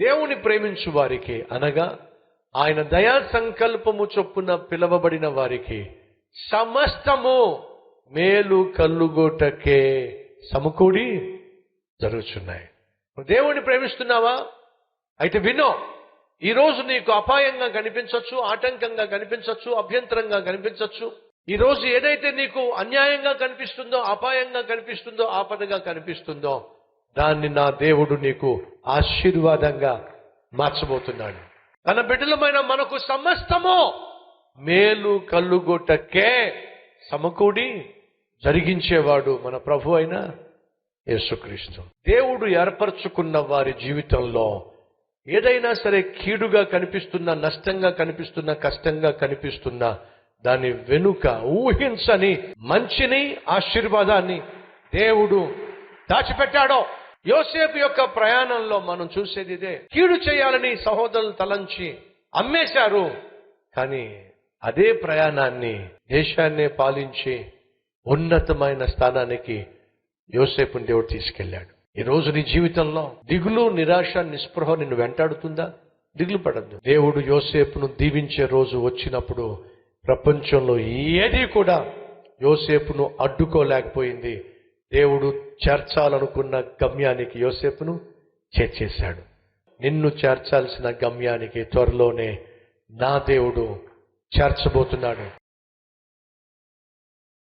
దేవుని ప్రేమించు వారికి అనగా ఆయన దయా సంకల్పము చొప్పున పిలవబడిన వారికి సమస్తము మేలు కల్లుగోటకే సమకూడి జరుగుతున్నాయి దేవుణ్ణి ప్రేమిస్తున్నావా? అయితే వినో ఈరోజు నీకు అపాయంగా కనిపించవచ్చు ఆటంకంగా కనిపించవచ్చు అభ్యంతరంగా కనిపించవచ్చు ఈరోజు ఏదైతే నీకు అన్యాయంగా కనిపిస్తుందో అపాయంగా కనిపిస్తుందో ఆపదగా కనిపిస్తుందో దాన్ని నా దేవుడు నీకు ఆశీర్వాదంగా మార్చబోతున్నాడు. తన బిడ్డలమైన మనకు సమస్తము మేలు కల్లుగొట్టకే సమకూడి జరిగించేవాడు మన ప్రభు అయిన యేసుక్రీస్తు. దేవుడు ఏర్పరచుకున్న వారి జీవితంలో ఏదైనా సరే కీడుగా కనిపిస్తున్న నష్టంగా కనిపిస్తున్న కష్టంగా కనిపిస్తున్న దాని వెనుక ఊహించని మంచిని ఆశీర్వాదాన్ని దేవుడు దాచిపెట్టాడో యోసేపు యొక్క ప్రయాణంలో మనం చూసేది ఇదే. కీడు చేయాలని సహోదరులు తలంచి అమ్మేశారు. కానీ అదే ప్రయాణాన్ని దేశాన్నే పాలించి ఉన్నతమైన స్థానానికి యోసేపుని దేవుడు తీసుకెళ్ళాడు. ఈ రోజు నీ జీవితంలో దిగులు నిరాశ నిస్పృహ నిన్ను వెంటాడుతుందా? దిగులు పడద్దు. దేవుడు యోసేపును దీవించే రోజు వచ్చినప్పుడు ప్రపంచంలో ఏది కూడా యోసేపును అడ్డుకోలేకపోయింది. దేవుడు చేర్చాలనుకున్న గమ్యానికి యోసేపును చేర్చేశాడు. నిన్ను చేర్చాల్సిన గమ్యానికి త్వరలోనే నా దేవుడు చేర్చబోతున్నాడు.